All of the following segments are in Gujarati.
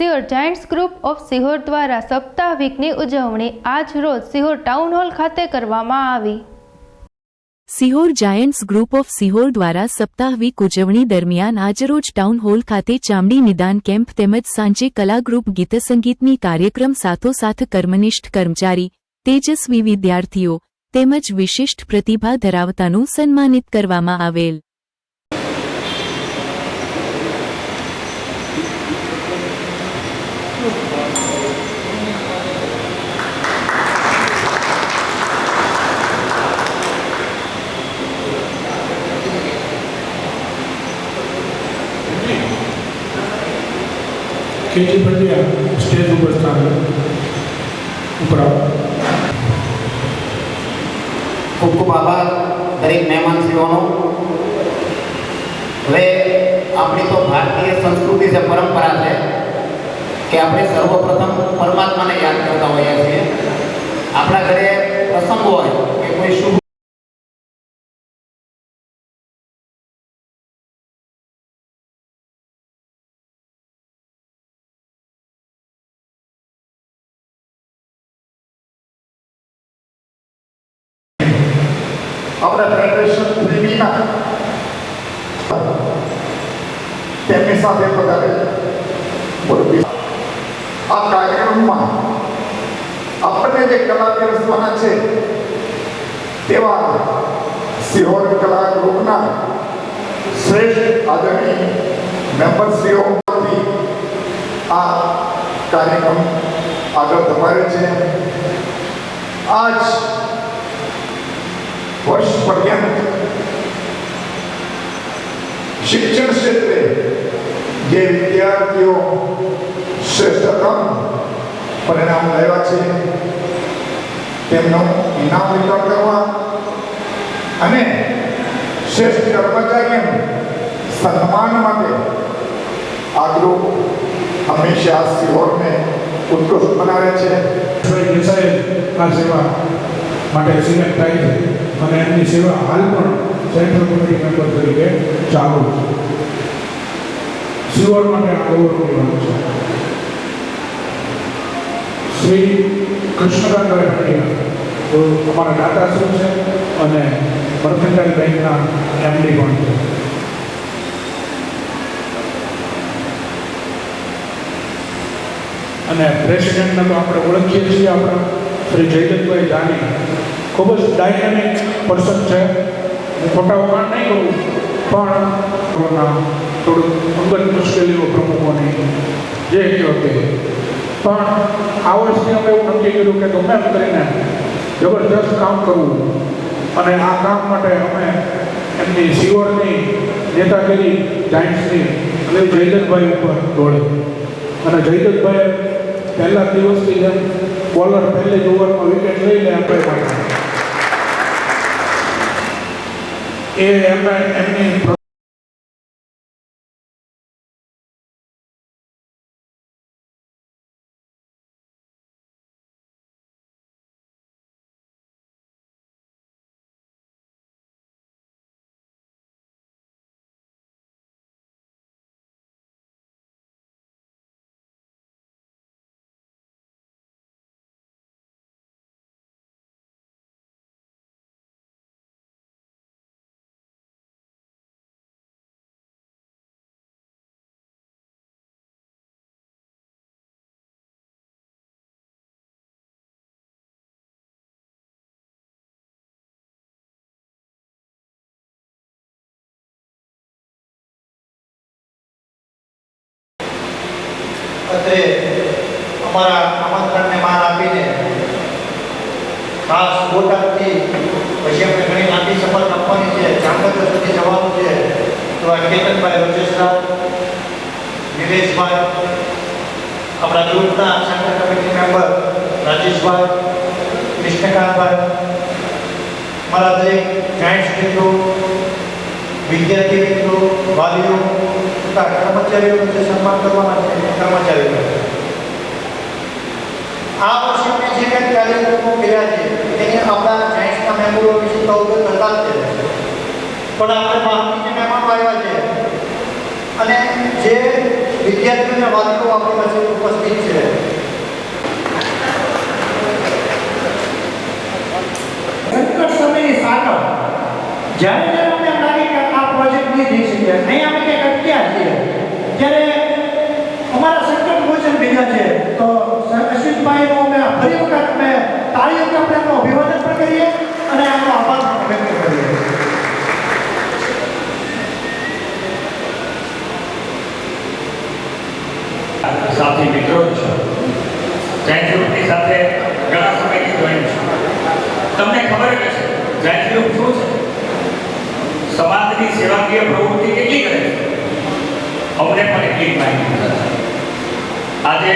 Sihor giants group of Sihor દ્વારા સપ્તાહ વીકની ઉજવણી આજ રોજ સિહોર ટાઉન હોલ ખાતે કરવામાં આવી. Sihor giants group of Sihor દ્વારા સપ્તાહિક ઉજવણી દરમિયાન આજરોજ ટાઉન હોલ ખાતે ચામડી નિદાન કેમ્પ તેમજ સાંજે કલા ગીતસંગીતની ગીત સંગીતની કાર્યક્રમ સાથોસાથ કર્મનિષ્ઠ કર્મચારી, તેજસ્વી વિદ્યાર્થીઓ તેમજ વિશિષ્ટ પ્રતિભા ધરાવતાનું સન્માનિત કરવામાં આવેલ. કેજી ગયા સ્ટેજ ઉપર સ્થાન ઉપર ખૂબ ખૂબ આભાર, દરેક મહેમાનશ્રીઓનો. હવે આપણી તો ભારતીય સંસ્કૃતિ છે, પરંપરા છે, કે આપણે સર્વપ્રથમ પરમાત્માને યાદ કરતા હોઈએ છીએ. આપણા ઘરે પ્રસંગ હોય કે કોઈ શુભ આપણા ફેડરેશન પ્રેમીના તેમની સાથે પધારે. આ કાર્યક્રમમાં આપણને જે કલા પીરસવાના છે, તેવા સિહોર કલા ગ્રુપના શ્રેષ્ઠ આદરણીય મેમ્બરશ્રીઓ આ કાર્યક્રમ આગળ ધપાયો છે આજ વર્ષ પર્યંત શિક્ષણ ક્ષેત્રે જે વિદ્યાર્થીઓ શ્રેષ્ઠતમ પરિણામ લાવ્યા છે તેમનું ઇનામ વિતરણ કરવા અને શ્રેષ્ઠ કર્મચારીઓનું સન્માન માટે આ હંમેશા સિહોરને ઉત્કૃષ્ટ બનાવે છે સાહેબ આ સેવા માટે સિલેક્ટ થાય છે અને એમની સેવા હાલ પણ સેન્ટ્રલ કમિટી મેમ્બર તરીકે ચાલુ છે. સિવર માટે આ ગૌરવની વાત છે. શ્રી કૃષ્ણકાંતભાઈ પંડ્યા તો અમારા દાતાશ્રી છે અને મર્કેન્ટાઇલ બેંકના એમડી પણ છે. અને પ્રેસિડેન્ટને તો આપણે ઓળખીએ છીએ આપણા શ્રી જયદત્તભાઈ જાની. ખૂબ જ ડાયનેમિક પર્સન છે. હું ખોટા વખાણ નહીં કરું પણ થોડુંક અંગત મુશ્કેલીઓ પ્રમુખોની જે કહો પણ આ વર્ષથી અમે એવું નક્કી કર્યું કે ગમે એમ કરીને જબરજસ્ત કામ કરવું. અને આ કામ માટે અમે એમની સિવરની નેતાગીરી જાયન્ટ્સની અને જયદત્તભાઈ ઉપર દોડે અને જયદત્તભાઈ પહેલા દિવસથી જેમ બોલર પહેલી જ ઓવરમાં વિકેટ લઈ લે આપણે માટે એ એમને એમની અત્રે અમારા આમંત્રણને માન આપીને ખાસ બોટાદથી પછી આપણે ઘણી લાંબી સફર આપવાની છે, જામનગર સુધી જવાનું છે તો આ કેતનભાઈ રોજેશરાવ, નિલેશભાઈ, આપણા ગ્રુપના central committee member Rajeshbhai, Krishnakantbhai, મારા દરેક જાયન્ટ્સ મિત્રો, વિદ્યાર્થી મિત્રો, વાલીઓ તથા કર્મચારીઓનું જે સન્માન કરવાના છે કર્મચારીઓ આ વર્ષે જે કંઈ કાર્યક્રમો કર્યા છે, એને આપણા જાયન્ટ્સના મેમ્બરો તો અવગત હતા પણ આપણે બહારથી જે છે, અને જે વિદ્યાર્થીઓને વાલીઓ આપણી પાસે ઉપસ્થિત છે. સંકટ સમયની સાકળ. જ્યારે જ્યારે અમે લાગે આ પ્રોજેક્ટ નહીં થઈ શકે નહીં અમે કંઈક અટક્યા છીએ. ત્યારે અમારા સંકટ મોચન ભેગા છે તો અશ્વિનભાઈનો અમે ફરી વખત અમે તાળીઓથી આપણે એમનું અભિવાદન પણ કરીએ અને એમનો આભાર પણ વ્યક્ત કરીએ સાથી મિત્રો છો જૈન ગ્રુપની સાથે ઘણા સમયથી જોઈન છું તમને ખબર જ હશે જૈન ગ્રુપ શું છે સમાજની સેવાકીય પ્રવૃત્તિ કેટલી કરે છે? અમને પણ એટલી માહિતી આજે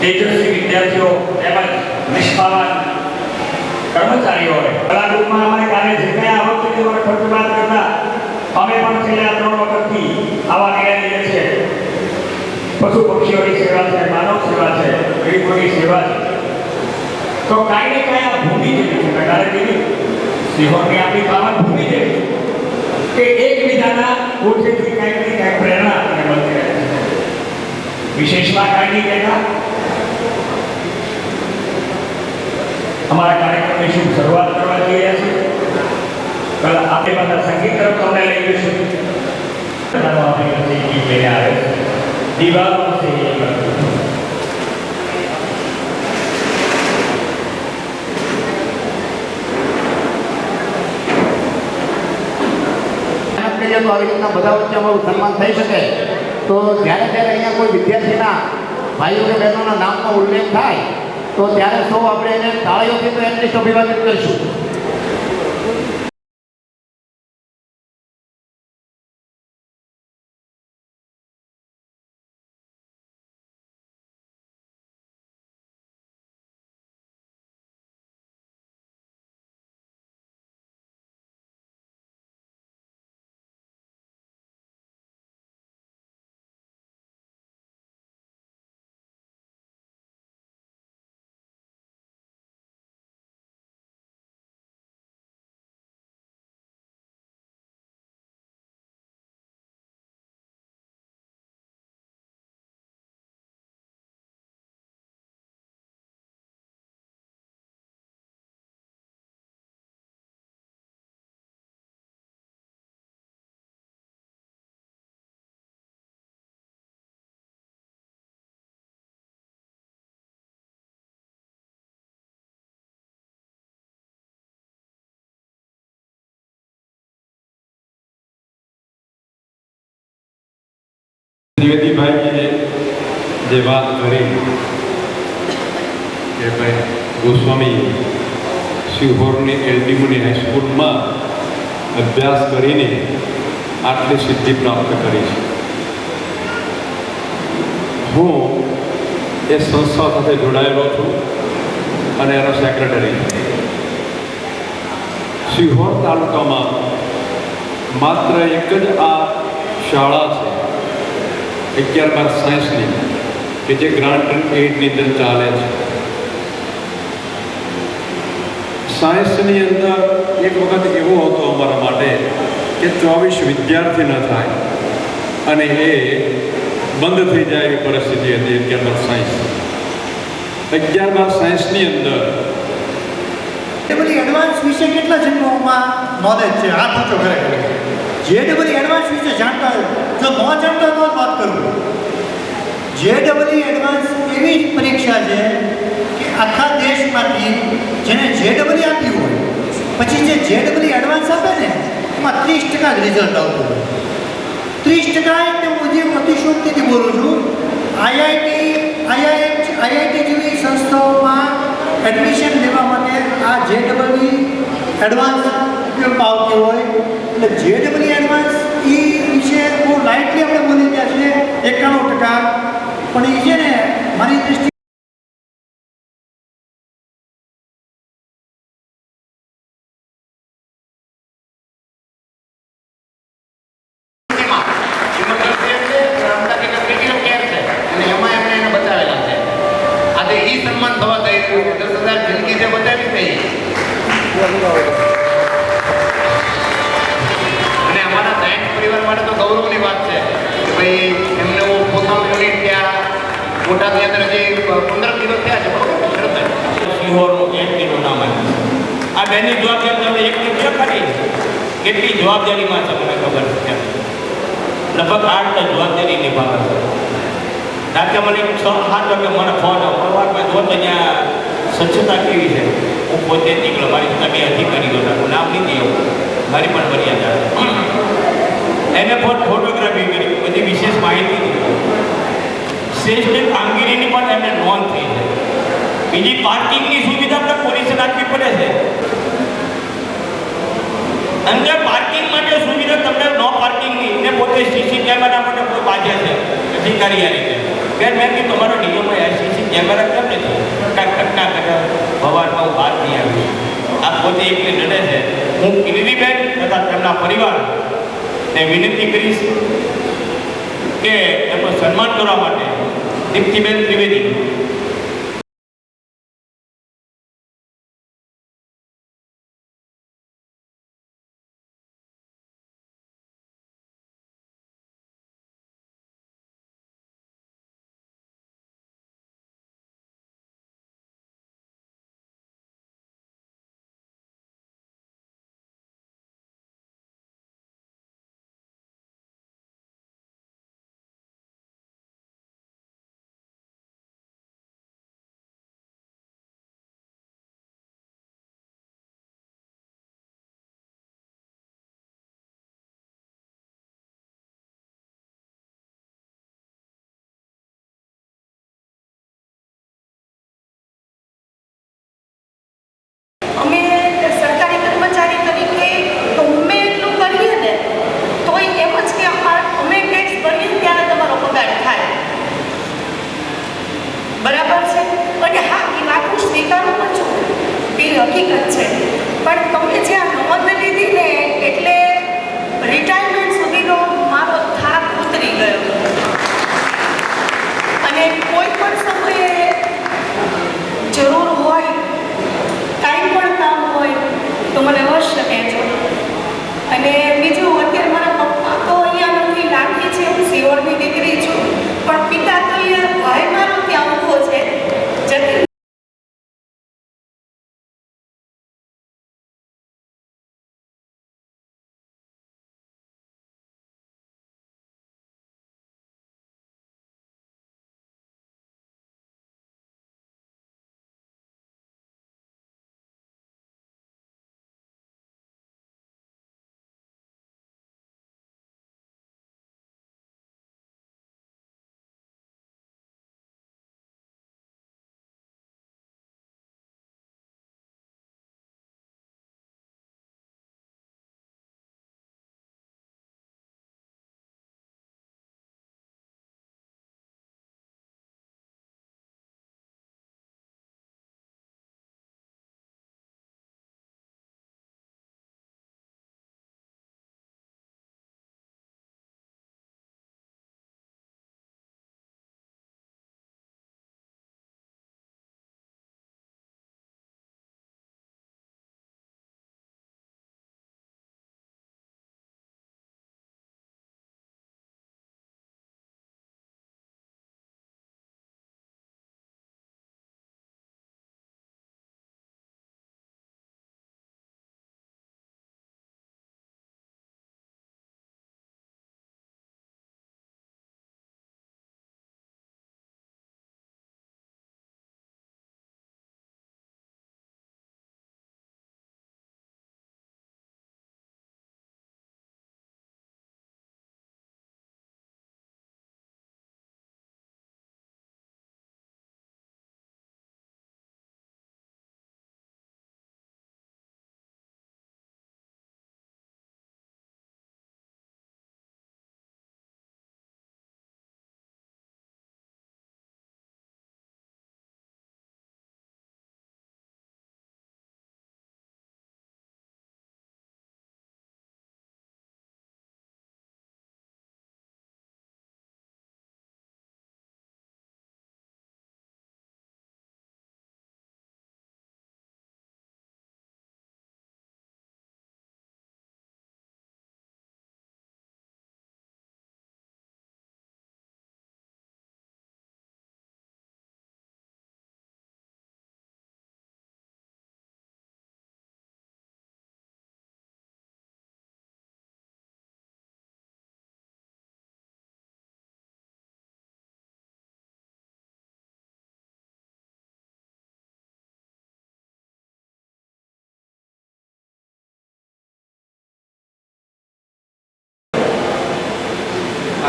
તેજસ્વી વિદ્યાર્થીઓ તેમજ નિષ્ઠાવાન કર્મચારીઓએ કલા ગ્રુપમાં અમારે કાર્ય જે કંઈ આ વખતે જે ખર્ચ બાદ કરતા, અમે પણ છેલ્લા ત્રણ વખતથી આવા નિર્ણય લઈએ છીએ. પશુ પક્ષીઓની સેવા છે, માનવ સેવા છે, ગરીબોની સેવા છે. તો કાંઈ ને કાંઈ આ ભૂમિ જેવી છે. કટારે જેવી સિંહોની આપણી પાવન ભૂમિ જેવી છે. કે એકબીજાના ઓછેથી કાંઈક ને કાંઈક પ્રેરણા આપણને મળતી રહે છે વિશેષમાં કાંઈ નહીં કહેતા અમારા કાર્યક્રમની શુભ શરૂઆત કરવા જઈ રહ્યા છીએ પહેલા આપણે બધા સંગીત તરફ તમને લઈ જઈશું બધાનો આપણે ગીત લઈને આવે છે કરીએ તો આવી રીતના બધા વચ્ચે અમારું સન્માન થઈ શકે. તો જ્યારે જ્યારે અહીંયા કોઈ વિદ્યાર્થીના ભાઈઓ કે બહેનોના નામનો ઉલ્લેખ થાય, તો ત્યારે સૌ આપણે એને તાળીઓથી તો એટલીસ્ટ અભિવાદન કરીશું. દ્વિવેદીભાઈએ જે વાત કરી કે ભાઈ, ગોસ્વામી શિહોરની એલડીયુની હાઈસ્કૂલમાં અભ્યાસ કરીને આટલી સિદ્ધિ પ્રાપ્ત કરી છે. હું એ સંસ્થા સાથે જોડાયેલો છું અને એનો સેક્રેટરી શિહોર તાલુકામાં માત્ર એક જ આ શાળા છે. અગિયાર બાર સાયન્સની, કે જે ગ્રાન્ટ એડની અંદર ચાલે છે. સાયન્સની અંદર એક વખત એવો હતો અમારા માટે કે ચોવીસ વિદ્યાર્થી ન થાય અને એ બંધ થઈ જાય એવી પરિસ્થિતિ હતી અગિયાર બાર સાયન્સ. અગિયાર બાર સાયન્સની અંદર એ બધી એડવાન્સ વિશે કેટલા જન્મોમાં નોલેજ છે? આ ઊંચો કરે જે એડવાન્સ વિશે જાણતા હોય જો ન જાણતા વાત કરું. જે ડબલી એડવાન્સ એવી પરીક્ષા છે કે આખા દેશમાંથી જેને જે ડબલી આપ્યું હોય, પછી જે જે ડબલ એડવાન્સ આપે ને, એમાં ત્રીસ ટકા રિઝલ્ટ આવતું ત્રીસ ટકા એટલે હું જે અતિશોક્તિથી બોલું છું, આઈઆઈટી આઈઆઈટી આઈઆઈટી જેવી સંસ્થાઓમાં એડમિશન લેવા માટે આ જે ડબલઈ એડવાન્સ ઉપયોગમાં આવતી હોય. એટલે જે ડબલી એડવાન્સ એ વિશે બહુ લાઇટલી આપણે બોલી ગયા છે એકાણું ટકા. પણ એ છે ને, મારી દૃષ્ટિ મોટાની અંદર હજી પંદર દિવસ થયા છે સિંહોરનું એક કિલો નામ આ બેની જવાબદારી તમે એક કિલો ખરી કેટલી જવાબદારીમાં છે મને ખબર છે? લગભગ આઠ જવાબદારી નિભાવે છે. રાત્રે મને છ સાત વાગે મને ફોન આવ્યો વાતમાં જો તો અહીંયા સ્વચ્છતા કેવી છે? હું પોતે જ નીકળ્યો. મારી તમે અધિકારીઓ હું નામ નહીં દઉં મારી પણ મર્યાદા એને પણ ફોટોગ્રાફી કરી. બધી વિશેષ માહિતી દીધી. શ્રેષ્ઠ કામગીરીની પણ એમને નોંધ થઈ છે. બીજી પાર્કિંગની સુવિધા પણ પોલીસે રાખવી પડે છે. અંદર પાર્કિંગ માટે સુવિધા તમને નો પાર્કિંગની ને પોતે સીસી કેમેરા માટે કોઈ બાજે છે, અધિકારી આ રીતે. બેન મેં કે તમારો હોય સીસી કેમેરા કેમ નથી? કાંઈ ઘટના કરે ભવાનમાં હું બહાર નહીં આવી આ પોતે એકલી લડે છે. હું કિરીબેન તથા તેમના પરિવાર ને વિનંતી કરીશ કે એમનું સન્માન કરવા માટે દીપ્તિબેન ત્રિવેદી.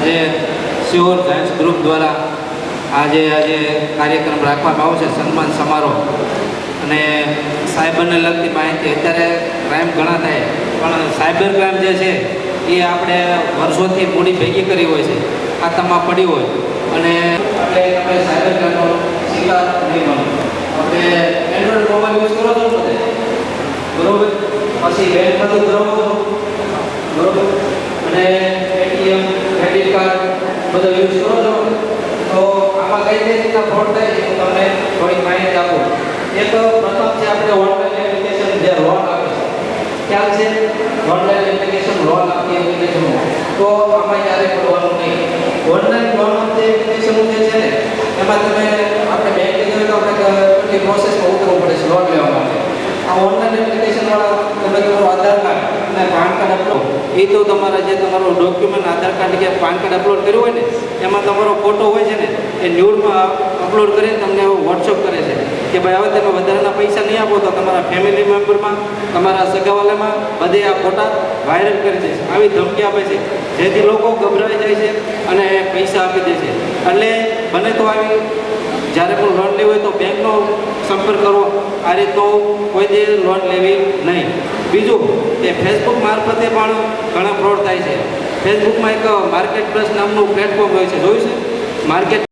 આજે સિહોર સાયન્સ ગ્રુપ દ્વારા આજે આજે કાર્યક્રમ રાખવામાં આવશે, સન્માન સમારોહ. અને સાયબરને લગતી માહિતી અત્યારે ક્રાઇમ ઘણા થાય, પણ સાયબર ક્રાઇમ જે છે, એ આપણે વર્ષોથી મૂડી ભેગી કરી હોય છે, ખાતામાં પડી હોય. અને આપણે આપણે સાયબર ક્રાઇમનો શિકાર નહીં બનો આપણે એન્ડ્રોઈડ મોબાઈલ યુઝ કરો છો? બરોબર? પછી બેંક ખાતું ધરાવો બરોબર અને એટીએમ ક્રેડિટ કાર્ડ બધો યુઝ કરો છો તો આમાં કઈ કઈ રીતના ફ્રોડ થાય છે હું તમને થોડીક માહિતી આપું એક પ્રથમ છે આપણે ઓનલાઈન એપ્લિકેશન જે લોન આપે છે ખ્યાલ છે ઓનલાઈન એપ્લિકેશન લોન આપતી એપ્લિકેશન તો આમાં ક્યારે કરવાનું નહીં ઓનલાઈન લોન જે એપ્લિકેશન જે છે ને એમાં તમે આપણે બેંકે જઈએ તો આપણે કેટલી પ્રોસેસમાં ઉતરવું પડે છે લોન લેવા માટે આ ઓનલાઈન એપ્લિકેશન વાળા તમે તમારું આધાર કાર્ડ અને પાન કાર્ડ અપલોડ એ તો તમારા જે તમારું ડોક્યુમેન્ટ આધાર કાર્ડ કે પાન કાર્ડ અપલોડ કર્યું હોય ને, એમાં તમારો ફોટો હોય છે ને, એ ન્યૂડમાં અપલોડ કરીને તમને વોટ્સઅપ કરે છે કે ભાઈ હવે તમે વધારાના પૈસા નહીં આપો તો તમારા ફેમિલી મેમ્બરમાં તમારા સગાવાલામાં બધે આ ફોટા વાયરલ કરી છે. આવી ધમકી આપે છે. જેથી લોકો ગભરાઈ જાય છે અને પૈસા આપી દે છે. એટલે બને તો આવી, જ્યારે પણ લોન લેવી હોય તો બેંકનો સંપર્ક કરવો. આ રીતનો કોઈ દે લોન લેવી નહીં. બીજું કે ફેસબુક મારફતે પણ ઘણા ફ્રોડ થાય છે. ફેસબુકમાં એક માર્કેટ પ્લસ નામનું પ્લેટફોર્મ હોય છે. જોયું છે? માર્કેટ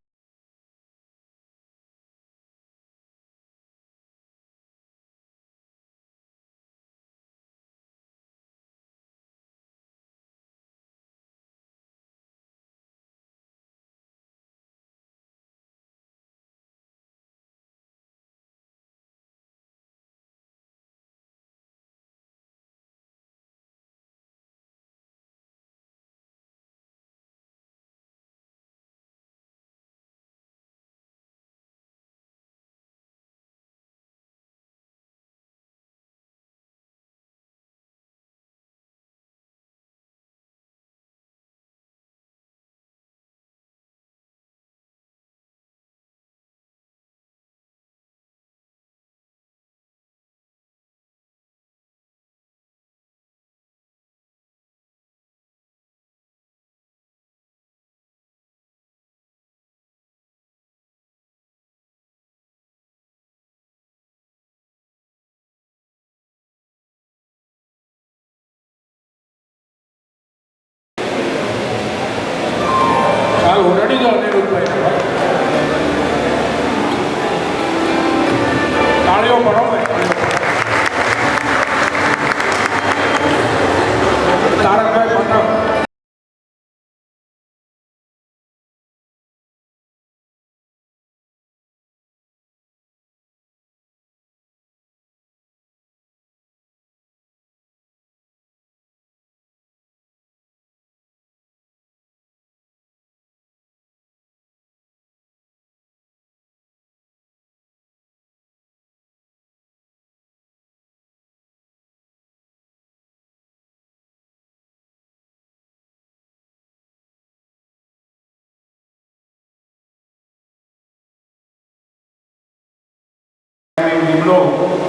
નિમણો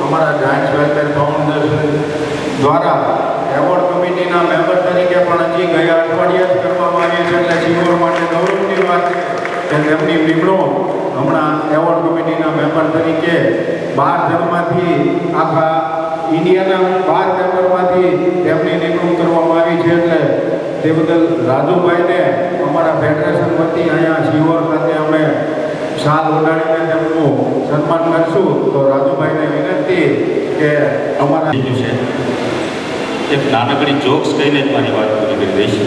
અમારા જાયન્ટ્સ વેલફેર ફાઉન્ડેશન દ્વારા એવોર્ડ કમિટીના મેમ્બર તરીકે પણ હજી ગયા અઠવાડિયે જ કરવામાં આવ્યા છે એટલે સિંહોર માટે ગૌરવની વાત કે તેમની નિમણૂક હમણાં એવોર્ડ કમિટીના મેમ્બર તરીકે બાર જણમાંથી આખા ઇન્ડિયાના બાર મેમ્બરમાંથી તેમની નિમણૂક કરવામાં આવી છે એટલે તે બદલ રાજુભાઈને અમારા ફેડરેશન વતી અહીંયા સિહોર ખાતે અમે શાલ ઉડાડીને તેમનું સન્માન કરશું, તો રાજુભાઈને વિનંતી કે અમારા બીજું છે. એક નાનકડી જોક્સ કહીને જ મારી વાત પૂરી કરી દઈશ.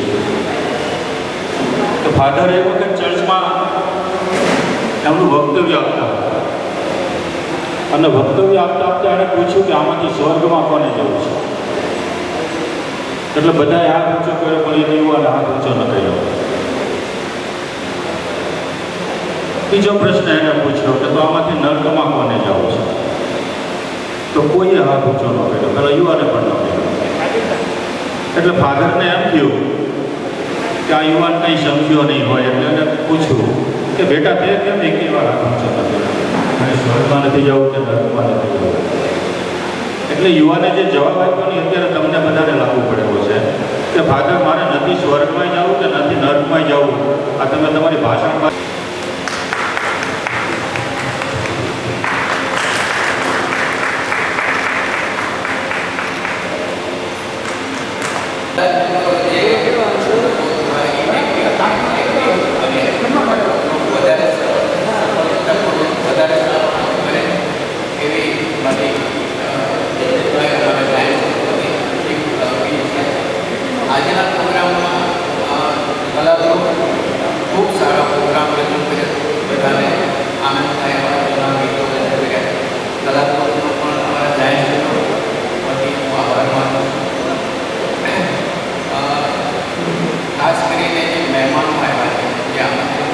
તો ફાધર એ વખત ચર્ચમાં એમનું વક્તવ્ય આપતા અને વક્તવ્ય આપતા આપતા એણે પૂછ્યું કે આમાંથી સ્વર્ગમાં કોને જવું છે? એટલે બધાએ હાથ ઊંચો કર્યો, પણ એ યુવાને હાથ ઊંચો ન કર્યો. બીજો પ્રશ્ન એને પૂછ્યો કે તો આમાંથી નર્કમાં કોને જવું છે? તો કોઈએ હા પૂછો ન કર્યો? પેલા યુવાને પણ ન કર્યો. એટલે ફાધરને એમ થયું કે આ યુવાન કંઈ સમજ્યો નહીં હોય એટલે એને પૂછ્યું કે બેટા, તે કેમ એક વાર હાથ પૂછો અને સ્વર્ગમાં નથી જવું કે નર્કમાં નથી જવું? એટલે યુવાને જે જવાબ આપ્યો ને અત્યારે તમને બધાને લાગુ પડે એવો છે કે ફાધર, મારે નથી સ્વર્ગમાં જવું કે નથી નર્કમાં જવું?